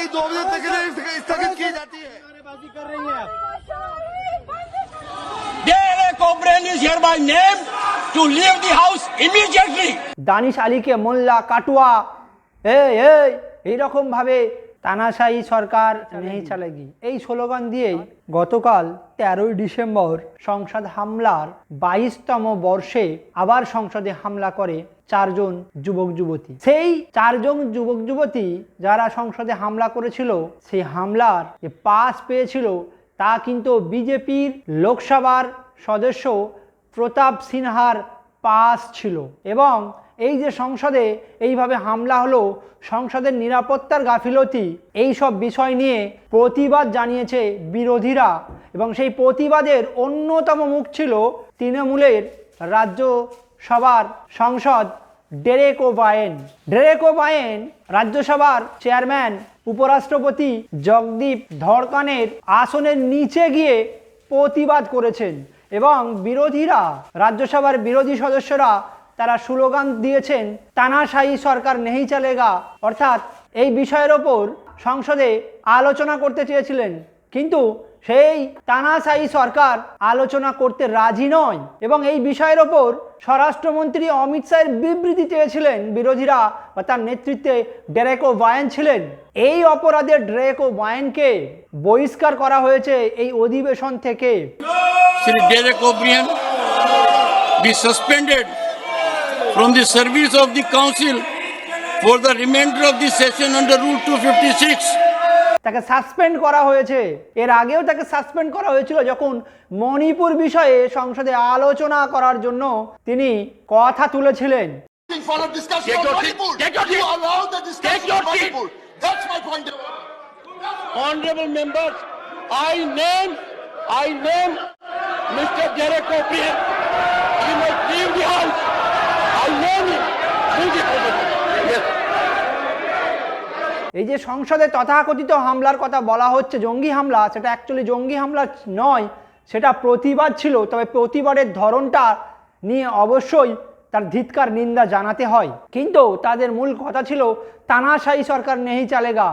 कार्रवाई दो बजे तक के लिए स्थगित की जाती है Derek O'Brien is hereby named to leave the house immediately. Danish আলীকে মোল্লা কাটুয়া এই এই এইরকম ভাবে তানাশাহি সরকার নেই চালাগি এই স্লোগান দিয়েই গতকাল তেরোই ডিসেম্বর সংসদ হামলার বাইশতম বর্ষে আবার সংসদে হামলা করে চারজন যুবক যুবতী। সেই চারজন যুবক যুবতী যারা সংসদে হামলা করেছিল, সেই হামলার যে পাস পেয়েছিল, তা কিন্তু বিজেপির লোকসভার সদস্য প্রতাপ সিনহার পাস ছিল। এবং এই যে সংসদে এইভাবে হামলা হলো, সংসদের নিরাপত্তার গাফিলতি, এই সব বিষয় নিয়ে প্রতিবাদ জানিয়েছে বিরোধীরা। এবং সেই প্রতিবাদের অন্যতম মুখ ছিল তৃণমূলের রাজ্য সভার সংসদ ডেরেক বায়েন ডেরেক বায়েন রাজ্যসভার চেয়ারম্যান, উপরাষ্ট্রপতি জগদীপ ধরকানের আসনের নিচে গিয়ে প্রতিবাদ করেছেন এবং বিরোধীরা, রাজ্যসভার বিরোধী সদস্যরা তারা স্লোগান দিয়েছেন, তানাশাহী সরকার নেই চালেগা। অর্থাৎ এই বিষয়ের ওপর সংসদে আলোচনা করতে চেয়েছিলেন। কিন্তু সেই তানাশাহী সরকার আলোচনা করতে রাজি নয়। এবং এই বিষয়ের ওপর স্বরাষ্ট্রমন্ত্রী অমিত শাহের বিবৃতি চেয়েছিলেন বিরোধীরা বা তার নেতৃত্বে ডেরেকো বায়ান ছিলেন। এই অপরাধে ডেরেকো বায়ানকে বহিষ্কার করা হয়েছে এই অধিবেশন থেকে। be suspended from the service of the council for the remainder of the session under Rule 256. তাকে সাসপেন্ড করা হয়েছে এর আগেও তাকে সাসপেন্ড করা হয়েছিল যখন মণিপুর বিষয়ে সংসদে আলোচনা করার জন্য তিনি কথা তুলেছিলেন I name Mr. Derek O'Brien. He will leave the. এই যে সংসদে তথাকথিত হামলার কথা বলা হচ্ছে, জঙ্গি হামলা, সেটা অ্যাকচুয়ালি জঙ্গি হামলা নয়, সেটা প্রতিবাদ ছিল। তবে প্রতিবাদের ধরনটা নিয়ে অবশ্যই তার ধিৎকার, নিন্দা জানাতে হয়। কিন্তু তাদের মূল কথা ছিল, তানাশাহী সরকার নেই চালেগা।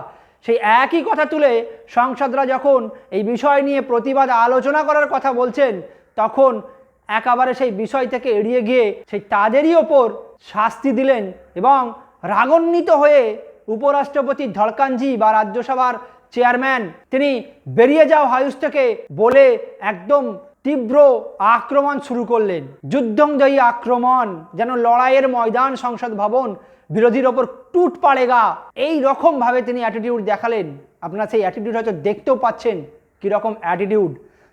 সেই একই কথা তুলে সংসদরা যখন এই বিষয় নিয়ে প্রতিবাদ আলোচনা করার কথা বলছেন, তখন একেবারে সেই বিষয় থেকে এড়িয়ে গিয়ে সেই তাদেরই ওপর শাস্তি দিলেন এবং রাগান্বিত হয়ে উপরাষ্ট্রপতি ধলকানজি বা রাজ্যসভার চেয়ারম্যান, তিনি বেরিয়ে যাও হাউস থেকে বলে একদম তীব্র আক্রমণ শুরু করলেন। যুদ্ধংজয়ী আক্রমণ, যেন লড়াইয়ের ময়দান, সংসদ ভবন বিরোধীর ওপর টুট পাড়েগা, এই রকম ভাবে তিনি অ্যাটিটিউড দেখালেন। আপনারা সেই অ্যাটিটিউড হয়তো দেখতেও পাচ্ছেন কীরকম অ্যাটিটিউড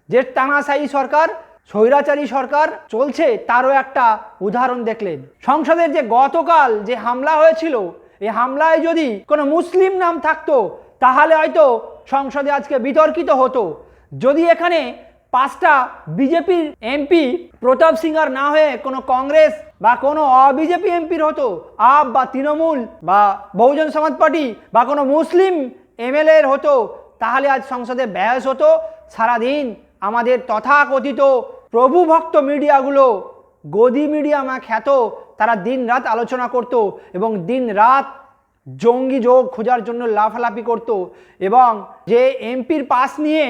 যে তানাশাহী সরকার, স্বৈরাচারী সরকার চলছে, তারও একটা উদাহরণ দেখলেন। সংসদের যে গতকাল যে হামলা হয়েছিল এই হামলায় যদি কোনো মুসলিম নাম থাকতো, তাহলে হয়তো সংসদে আজকে বিতর্কিত হতো। যদি এখানে পাঁচটা বিজেপির এমপি প্রতাপ সিংহার না হয়ে কোনো কংগ্রেস বা কোনো অবিজেপি এমপির হতো, আপ বা তৃণমূল বা বহুজন সমাজ পার্টি বা কোনো মুসলিম এমএলএর হতো, তাহলে আজ সংসদে ব্যাস হতো। সারাদিন আমাদের তথাকথিত প্রভুভক্ত মিডিয়াগুলো, গদি মিডিয়া মা খ্যাত তারা দিন রাত আলোচনা করত এবং দিন রাত জঙ্গি যোগ খোঁজার জন্য লাফালাফি করত এবং যে এমপির পাস নিয়ে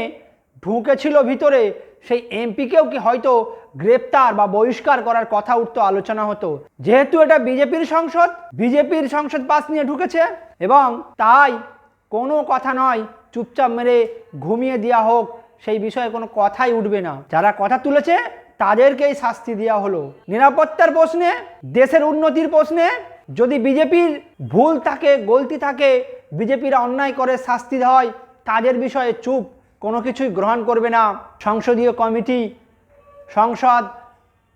ঢুকেছিল ভিতরে, সেই এমপিকেও কি হয়তো গ্রেপ্তার বা বহিষ্কার করার কথা উঠতো, আলোচনা হতো। যেহেতু এটা বিজেপির সংসদ বিজেপির সংসদ পাস নিয়ে ঢুকেছে এবং তাই কোনো কথা নয়, চুপচাপ মেরে ঘুমিয়ে দেওয়া হোক, সেই বিষয়ে কোনো কথাই উঠবে না। যারা কথা তুলেছে তাদেরকেই শাস্তি দেওয়া হলো। নিরাপত্তার প্রশ্নে, দেশের উন্নতির প্রশ্নে, যদি বিজেপির ভুল থাকে, গলতি থাকে, বিজেপিরা অন্যায় করে শাস্তি হয় তাদের বিষয়ে চুপ, কোনো কিছুই গ্রহণ করবে না। সংসদীয় কমিটি, সংসদ,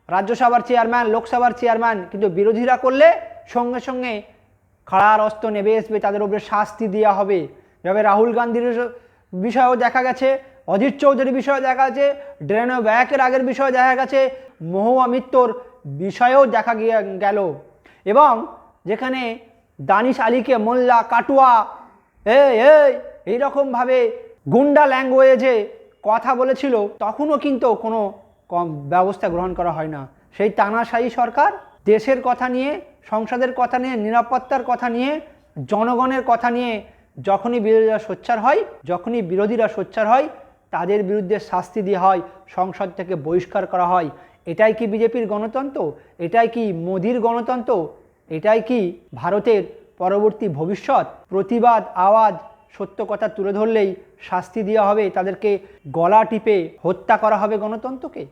রাজ্যসভার চেয়ারম্যান, লোকসভার চেয়ারম্যান, কিন্তু বিরোধীরা করলে সঙ্গে সঙ্গে খাড়ার অস্ত্র নেবে আসবে তাদের উপরে শাস্তি দেওয়া হবে। যেভাবে রাহুল গান্ধীর বিষয়েও দেখা গেছে অজিত চৌধুরীর বিষয়ে দেখা গেছে, ড্রেনো ব্যাকের আগের বিষয়ে দেখা গেছে, মহুয়া মিত্তর বিষয়েও দেখা গিয়ে গেল। এবং যেখানে দানিশ আলীকে মোল্লা কাটুয়া এই এই এইরকমভাবে গুন্ডা ল্যাঙ্গুয়েজে কথা বলেছিল, তখনও কিন্তু কোনো কম ব্যবস্থা গ্রহণ করা হয় না। সেই তানাশাহী সরকার দেশের কথা নিয়ে, সংসদের কথা নিয়ে, নিরাপত্তার কথা নিয়ে, জনগণের কথা নিয়ে যখনই বিরোধীরা সোচ্চার হয়, যখনই বিরোধীরা সোচ্চার হয় তাদের বিরুদ্ধে শাস্তি দেওয়া হয়, সংসদ থেকে বহিষ্কার করা হয়। এটাই কি বিজেপির গণতন্ত্র? এটাই কি মোদির গণতন্ত্র? এটাই কি ভারতের পরবর্তী ভবিষ্যৎ? প্রতিবাদ, আওয়াজ, সত্য কথা তুলে ধরলেই শাস্তি দেওয়া হবে, তাদেরকে গলা টিপে হত্যা করা হবে গণতন্ত্রকে?